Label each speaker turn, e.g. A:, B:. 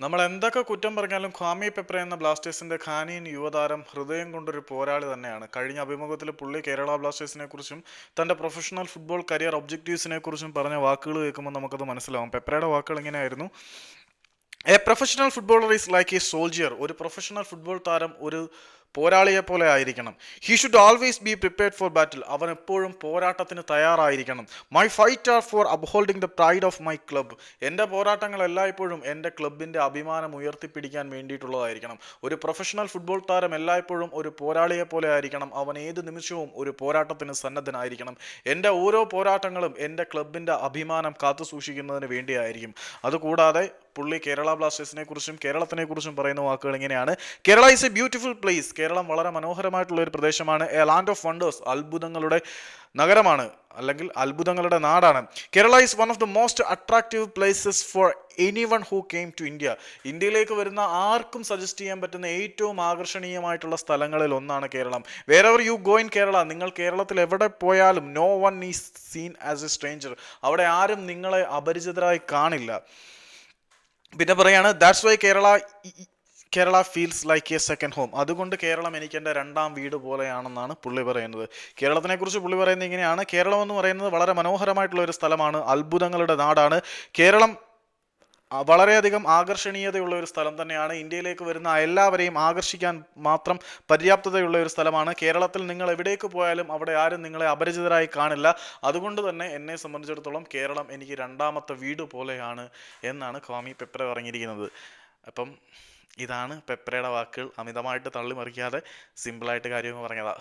A: നമ്മൾ എന്തൊക്കെ കുറ്റം പറഞ്ഞാലും ഖാമി പെപ്ര എന്ന ബ്ലാസ്റ്റേഴ്സിന്റെ ഖാനിയൻ യുവതാരം ഹൃദയം കൊണ്ടൊരു പോരാളി തന്നെയാണ്. കഴിഞ്ഞ അഭിമുഖത്തിൽ പുള്ളി കേരള ബ്ലാസ്റ്റേഴ്സിനെ കുറിച്ചും തന്റെ പ്രൊഫഷണൽ ഫുട്ബോൾ കരിയർ ഒബ്ജക്റ്റീവ്സിനെ കുറിച്ചും പറഞ്ഞ വാക്കുകൾ കേൾക്കുമ്പോൾ നമുക്കത് മനസ്സിലാവും. പെപ്രയുടെ വാക്കുകൾ ഇങ്ങനെയായിരുന്നു a professional footballer is like a soldier ഒരു പ്രൊഫഷണൽ ഫുട്ബോൾ താരം ഒരു പോരാളിയെ പോലെ ആയിരിക്കണം. He should always be prepared for battle അവൻ എപ്പോഴും പോരാട്ടത്തിന് തയ്യാറായിരിക്കണം. My fight are for upholding the pride of my club എന്റെ പോരാട്ടങ്ങൾ എല്ലായ്പ്പോഴും എന്റെ ക്ലബിന്റെ അഭിമാനം ഉയർത്തിപ്പിടിക്കാൻ വേണ്ടിയിട്ടുള്ളതായിരിക്കണം. ഒരു പ്രൊഫഷണൽ ഫുട്ബോൾ താരം എല്ലായ്പ്പോഴും ഒരു പോരാളിയെ പോലെ ആയിരിക്കണം. അവൻ ഏത് നിമിഷവും ഒരു പോരാട്ടത്തിന് സന്നദ്ധനായിരിക്കണം. എന്റെ ഓരോ പോരാട്ടങ്ങളും എന്റെ ക്ലബിന്റെ അഭിമാനം കാത്തു സൂക്ഷിക്കുന്നതിന് വേണ്ടിയായിരിക്കും. അതുകൂടാതെ പുള്ളി കേരള ബ്ലാസ്റ്റേഴ്സിനെ കുറിച്ചും കേരളത്തിനെ കുറിച്ചും പറയുന്ന വാക്കുകൾ ഇങ്ങനെയാണ്. Kerala is a beautiful place Keralam വളരെ മനോഹരമായിട്ടുള്ള ഒരു പ്രദേശമാണ്. എ ലാൻഡ് ഓഫ് വണ്ടേഴ്സ് അത്ഭുതങ്ങളുടെ നഗരമാണ് അല്ലെങ്കിൽ അത്ഭുതങ്ങളുടെ നാടാണ്. Kerala is one of the most attractive places for any one who came to India ഇന്ത്യയിലേക്ക് വരുന്ന ആർക്കും സജസ്റ്റ് ചെയ്യാൻ പറ്റുന്ന ഏറ്റവും ആകർഷണീയമായിട്ടുള്ള സ്ഥലങ്ങളിൽ ഒന്നാണ് Keralam. Wherever you go in Kerala നിങ്ങൾ കേരളത്തിൽ എവിടെ പോയാലും no one is seen as a stranger അവിടെ ആരും നിങ്ങളെ അപരിചിതരായി കാണില്ല. പിന്നെ പറയാണ് that's why Kerala Kerala feels like a second home അതുകൊണ്ട് കേരളം എനിക്ക് എന്റെ രണ്ടാം വീട് പോലെയാണെന്നാണ് പുള്ളി പറയുന്നത്. കേരളത്തിനെക്കുറിച്ച് പുള്ളി പറയുന്നത് ഇങ്ങനെയാണ്. കേരളം എന്ന് പറയുന്നത് വളരെ മനോഹരമായിട്ടുള്ള ഒരു സ്ഥലമാണ്. അത്ഭുതങ്ങളുടെ നാടാണ്. കേരളം വളരെയധികം ആകർഷണീയതയുള്ള ഒരു സ്ഥലം തന്നെയാണ്. ഇന്ത്യയിലേക്ക് വരുന്ന എല്ലാവരെയും ആകർഷിക്കാൻ മാത്രം പര്യാപ്തതയുള്ള ഒരു സ്ഥലമാണ്. കേരളത്തിൽ നിങ്ങൾ എവിടേക്ക് പോയാലും അവിടെ ആരും നിങ്ങളെ അപരിചിതരായി കാണില്ല. അതുകൊണ്ട് തന്നെ എന്നെ സംബന്ധിച്ചിടത്തോളം കേരളം എനിക്ക് രണ്ടാമത്തെ വീട് പോലെയാണ് എന്നാണ് കോമി പെപ്ര പറഞ്ഞിരിക്കുന്നത്. അപ്പം ഇതാണ് പെപ്രയുടെ വാക്കുകൾ അമിതമായിട്ട് തള്ളിമറിക്കാതെ സിമ്പിളായിട്ട് കാര്യങ്ങൾ പറഞ്ഞതാ.